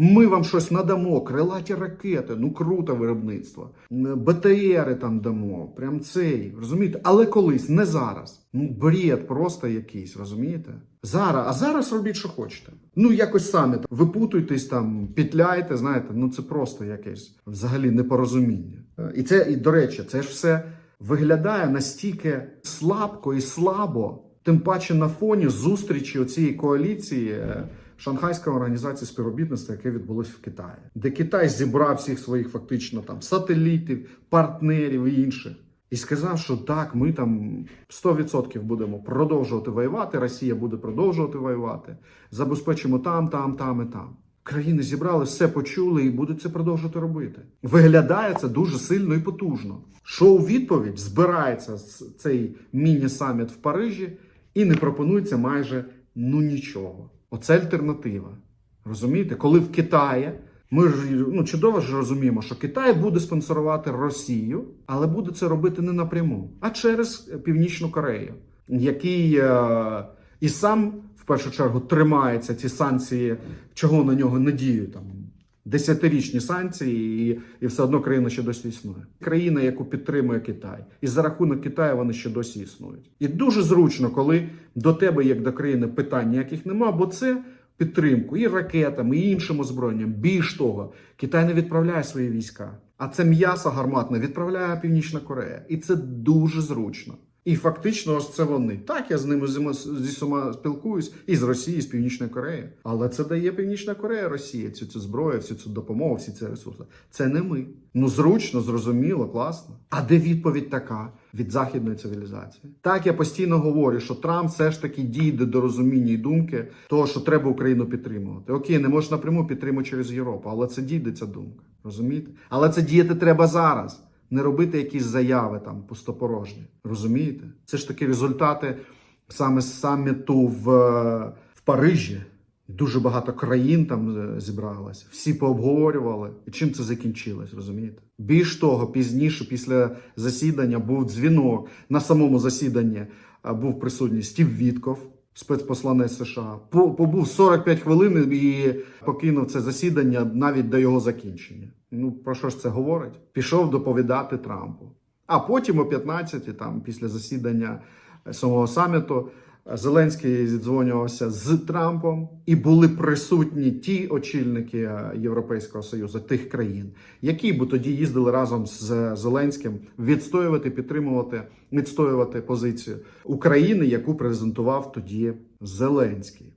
Ми вам щось надамо, крилаті ракети, ну круто виробництво. БТРи там дамо, прям цей, розумієте? Але колись, не зараз. Ну, бред просто якийсь, розумієте? Зараз, а зараз робіть, що хочете. Ну, якось самі там випутуйтесь там, петляйте, знаєте, ну це просто якесь взагалі непорозуміння. Е, І це, і до речі, це ж все виглядає настільки слабко і слабо, тим паче на фоні зустрічі цієї коаліції. Шанхайської організації співробітництва, яке відбулось в Китаї, де Китай зібрав всіх своїх фактично там сателітів, партнерів і інших, і сказав, що так, ми там 100% будемо продовжувати воювати. Росія буде продовжувати воювати. Забезпечимо там, там, там і там. Країни зібрали, все почули і будуть це продовжувати робити. Виглядає це дуже сильно і потужно. Що у відповідь збирається цей міні-саміт в Парижі і не пропонується майже ну нічого. Оце альтернатива. Розумієте, коли в Китаї ми ж ну чудово ж розуміємо, що Китай буде спонсорувати Росію, але буде це робити не напряму, а через Північну Корею, який е, і сам в першу чергу тримається ці санкції, чого на нього не діють там. Десятирічні санкції, і, і все одно країна ще досі існує. Країна, яку підтримує Китай, і за рахунок Китаю вони ще досі існують. І дуже зручно, коли до тебе, як до країни, питань ніяких нема, бо це підтримку і ракетами, і іншим озброєнням. Більш того, Китай не відправляє свої війська, а це м'ясо гарматне відправляє Північна Корея, і це дуже зручно. І фактично, ось це вони. Так, я з ними зі всіма спілкуюсь і з Росії, і з Північної Кореї. Але це дає Північна Корея Росії цю цю зброю, всю цю допомогу, всі ці ресурси. Це не ми. Ну зручно, зрозуміло, класно. А де відповідь така від західної цивілізації? Так я постійно говорю, що Трамп все ж таки дійде до розуміння і думки того, що треба Україну підтримувати. Окей, не можна напряму підтримати через Європу, але це дійде ця думка. Розумієте? Але це діяти треба зараз. Не робити якісь заяви там пустопорожні. Розумієте? Це ж такі результати саме саміту в, е, в Парижі. Дуже багато країн там е, зібралось, всі пообговорювали. І чим це закінчилось, розумієте? Більш того, пізніше, після засідання, був дзвінок. На самому засіданні е, був присутній Стів Вітков, спецпосланець США. По- Побув 45 хвилин і покинув це засідання навіть до його закінчення. Ну про що ж це говорить? Пішов доповідати Трампу. А потім о 15 там після засідання е, самого саміту Зеленський зідзвонювався з Трампом, і були присутні ті очільники е, Європейського союзу, тих країн, які б тоді їздили разом з Зеленським відстоювати, підтримувати, відстоювати позицію України, яку презентував тоді Зеленський.